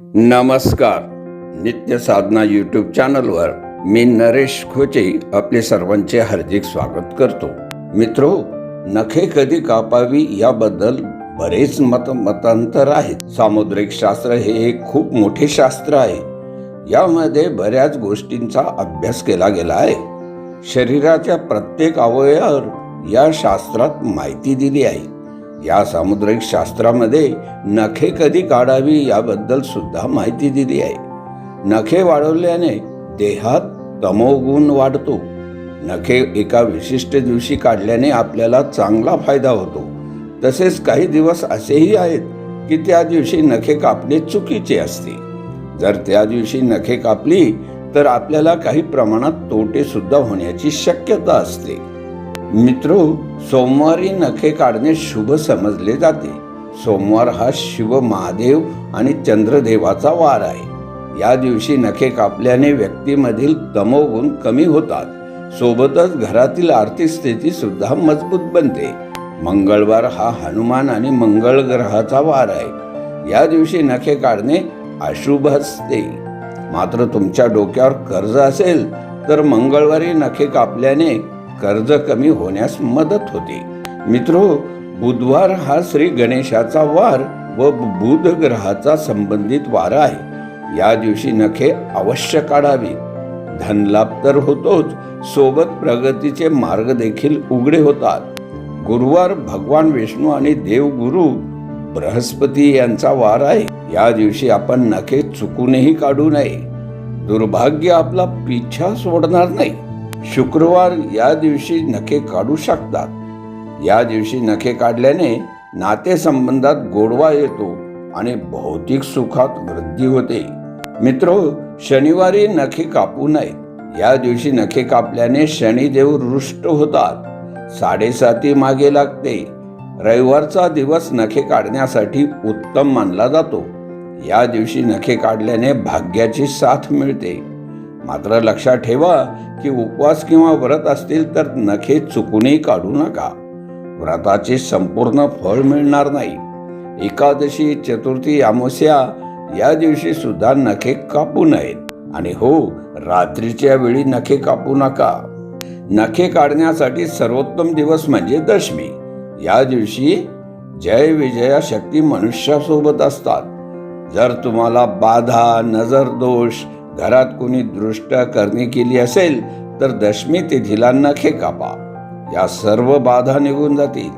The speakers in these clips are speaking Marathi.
नमस्कार. नित्य साधना यूट्यूब चॅनलवर मी नरेश खोचे आपले सर्वांचे हार्दिक स्वागत करतो. मित्रो नखे कधी कापावी याबद्दल बरेच मत मतांतर आहेत. सामुद्रिक शास्त्र हे एक खूप मोठे शास्त्र आहे. यामध्ये बऱ्याच गोष्टींचा अभ्यास केला गेला आहे. शरीराच्या प्रत्येक अवयवावर या शास्त्रात माहिती दिली आहे. या सामुद्रिक शास्त्रामध्ये नखे कधी काढावी याबद्दल सुद्धा माहिती दिली आहे. नखे वाढवल्याने देहात तमोगुण वाढतो. नखे एका विशिष्ट दिवशी काढल्याने आपल्याला चांगला फायदा होतो. तसेच काही दिवस असेही आहेत की त्या दिवशी नखे कापणे चुकीचे असते. जर त्या दिवशी नखे कापली तर आपल्याला काही प्रमाणात तोटे सुद्धा होण्याची शक्यता असते. मित्र सोमवारी नखे काढणे शुभ समजले जाते. सोमवार हा शिव महादेव आणि चंद्रदेवाचा वार आहे. या दिवशी नखे कापल्याने व्यक्तीमधील तमोगुण कमी होतात. सोबतच घरातील आर्थिक स्थिती सुद्धा मजबूत बनते. मंगळवार हा हनुमान आणि मंगळ ग्रहाचा वार आहे. या दिवशी नखे काढणे अशुभ असते. मात्र तुमच्या डोक्यावर कर्ज असेल तर मंगळवारी नखे कापल्याने कर्ज कमी होण्यास मदत होते. मित्रो बुधवार हा श्री गणेशाचा वार व बुध ग्रहाचा संबंधित वार आहे. या दिवशी नखे अवश्य काढावी. धनलाभ तर होतोच सोबत प्रगतीचे मार्ग देखील उघडे होतात. गुरुवार भगवान विष्णू आणि देवगुरु बृहस्पती यांचा वार आहे. या दिवशी आपण नखे चुकूनही काढू नये. दुर्भाग्य आपला पिछा सोडणार नाही. शुक्रवार या दिवशी नखे काढू शकतात. या दिवशी नखे काढल्याने नातेसंबंधात गोडवा येतो आणि भौतिक सुखात वृद्धी होते. मित्र शनिवारी नखे कापू नये. या दिवशी नखे कापल्याने शनिदेव रुष्ट होतात. साडेसाती मागे लागते. रविवारचा दिवस नखे काढण्यासाठी उत्तम मानला जातो. या दिवशी नखे काढल्याने भाग्याची साथ मिळते. मात्र लक्षात ठेवा की उपवास किंवा व्रत असतील तर नखे चुकूनही काढू नका. व्रताचे संपूर्ण फळ मिळणार नाही. एकादशी चतुर्थी अमावस्या या दिवशी सुद्धा नखे कापू नयेत. आणि हो रात्रीच्या वेळी नखे कापू नका. नखे काढण्यासाठी सर्वोत्तम दिवस म्हणजे दशमी. या दिवशी जय विजया शक्ती मनुष्यासोबत असतात. जर तुम्हाला बाधा नजर दोष घरात कोणी दृष्ट करणी केली असेल तर दशमी तिथीला नखे कापा. या सर्व बाधा निघून जातील.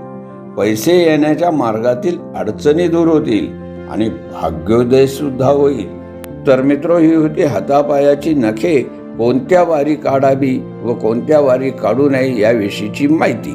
पैसे येण्याच्या मार्गातील अडचणी दूर होतील आणि भाग्योदय सुद्धा होईल. तर मित्र ही होती हातापायाची नखे. कोणत्या वारी काढावी व कोणत्या वारी काढू नये याविषयीची माहिती.